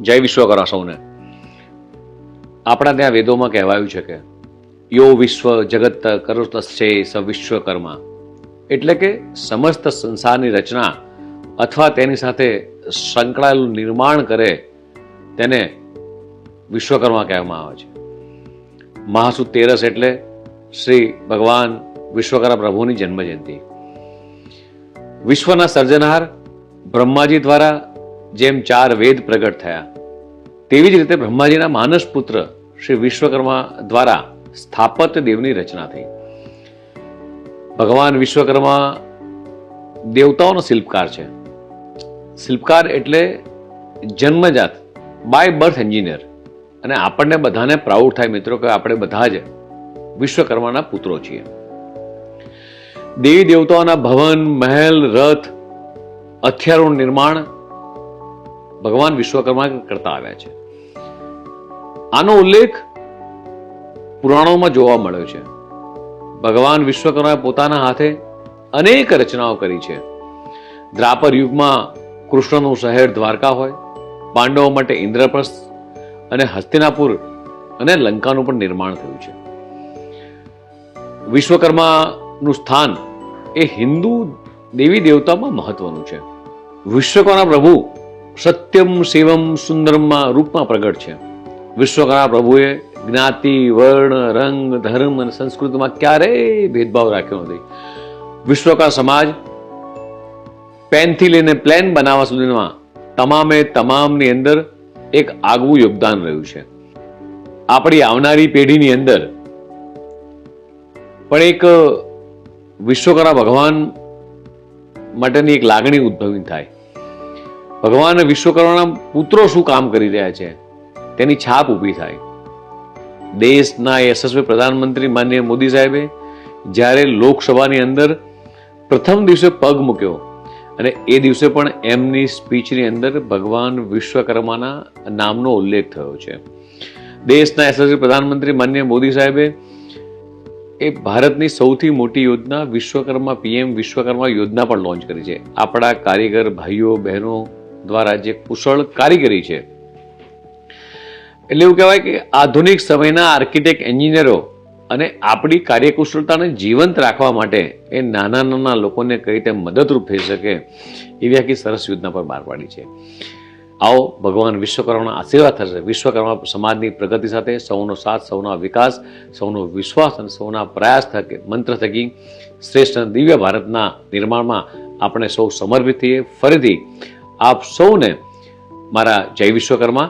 જય વિશ્વકરા સૌને. આપણા ત્યાં વેદોમાં કહેવાયું છે કે, યો વિશ્વ જગત કરોતસ્ય સ વિશ્વકર્મા. એટલે કે સમસ્ત સંસારની રચના અથવા તેની સાથે સંકળાયેલું નિર્માણ કરે તેને વિશ્વકર્મા કહેવામાં આવે છે. મહાસુદ તેરસ એટલે શ્રી ભગવાન વિશ્વકર્મા પ્રભુની જન્મજયંતિ. વિશ્વના સર્જનહાર બ્રહ્માજી દ્વારા જેમ ચાર વેદ પ્રગટ થયા. તેવી જ રીતે બ્રહ્માજીના માનસ પુત્ર શ્રી વિશ્વકર્મા દ્વારા સ્થાપત્ય દેવની રચના થઈ. ભગવાન વિશ્વકર્મા દેવતાઓનો શિલ્પકાર છે. શિલ્પકાર એટલે જન્મજાત, બાય બર્થ એન્જિનિયર. અને આપણને બધાને પ્રાઉડ થાય મિત્રો કે આપણે બધા જ વિશ્વકર્માના પુત્રો છીએ. દેવી દેવતાઓના ભવન, મહેલ, રથ હથિયારોનું નિર્માણ ભગવાન વિશ્વકર્મા કરતા આવ્યા છે. આનો ઉલ્લેખ પુરાણોમાં જોવા મળ્યો છે. ભગવાન વિશ્વકર્માએ પોતાના હાથે અનેક રચનાઓ કરી છે. દ્રાપર યુગમાં કૃષ્ણનું શહેર દ્વારકા હોય, પાંડવો માટે ઇન્દ્રપ્રસ્થ અને હસ્તિનાપુર અને લંકાનું પણ નિર્માણ થયું છે. વિશ્વકર્માનું સ્થાન એ હિન્દુ દેવી દેવતામાં મહત્વનું છે. વિશ્વકર્મા પ્રભુ સત્યમ શિવમ સુંદરમાં રૂપમાં પ્રગટ છે. વિશ્વકરા પ્રભુએ જ્ઞાતિ, વર્ણ, રંગ, ધર્મ અને સંસ્કૃતિમાં ક્યારેય ભેદભાવ રાખ્યો નથી. વિશ્વકરા સમાજ પેનથી લઈને પ્લેન બનાવવા સુધીમાં તમામે તમામની અંદર એક આગવું યોગદાન રહ્યું છે. આપણી આવનારી પેઢીની અંદર પણ એક વિશ્વકરા ભગવાન માટેની એક લાગણી ઉદ્ભવી થાય. ભગવાન વિશ્વકર્માના પુત્રો શું કામ કરી રહ્યા છે? તેની છાપ ઊભી થાય. દેશના યશસ્વી પ્રધાનમંત્રી માનનીય મોદી સાહેબે જ્યારે લોકસભાની અંદર પ્રથમ દિવસે પગ મૂક્યો અને એ દિવસે પણ એમની સ્પીચની અંદર ભગવાન વિશ્વકર્માના નામનો ઉલ્લેખ થયો છે. દેશના યશસ્વી પ્રધાનમંત્રી માનનીય મોદી સાહેબે એ ભારતની સૌથી મોટી યોજના વિશ્વકર્મા પીએમ વિશ્વકર્મા યોજના પણ લોન્ચ કરી છે. આપણા કારીગર ભાઈઓ, બહેનો દ્વારા જે કુશળ કારીગરી છે. એટલે એવું કહેવાય કે આધુનિક સમયના આર્કિટેક્ટ એન્જિનિયરો અને આપણી કાર્યકુશળતાને જીવંત રાખવા માટે એ નાના નાના લોકોને કઈ રીતે મદદરૂપ થઈ શકે એવી આખી સરસ યોજના પર બહાર પાડી છે. આવો ભગવાન વિશ્વકર્માના આશીર્વાદ થશે. વિશ્વકર્મા સમાજની પ્રગતિ સાથે સૌનો સાથ, સૌના વિકાસ, સૌનો વિશ્વાસ અને સૌના પ્રયાસ થકે, મંત્ર થકી શ્રેષ્ઠ દિવ્ય ભારતના નિર્માણમાં આપણે સૌ સમર્પિત થઈએ. ફરીથી આપ સૌને મારા જય વિશ્વકર્મા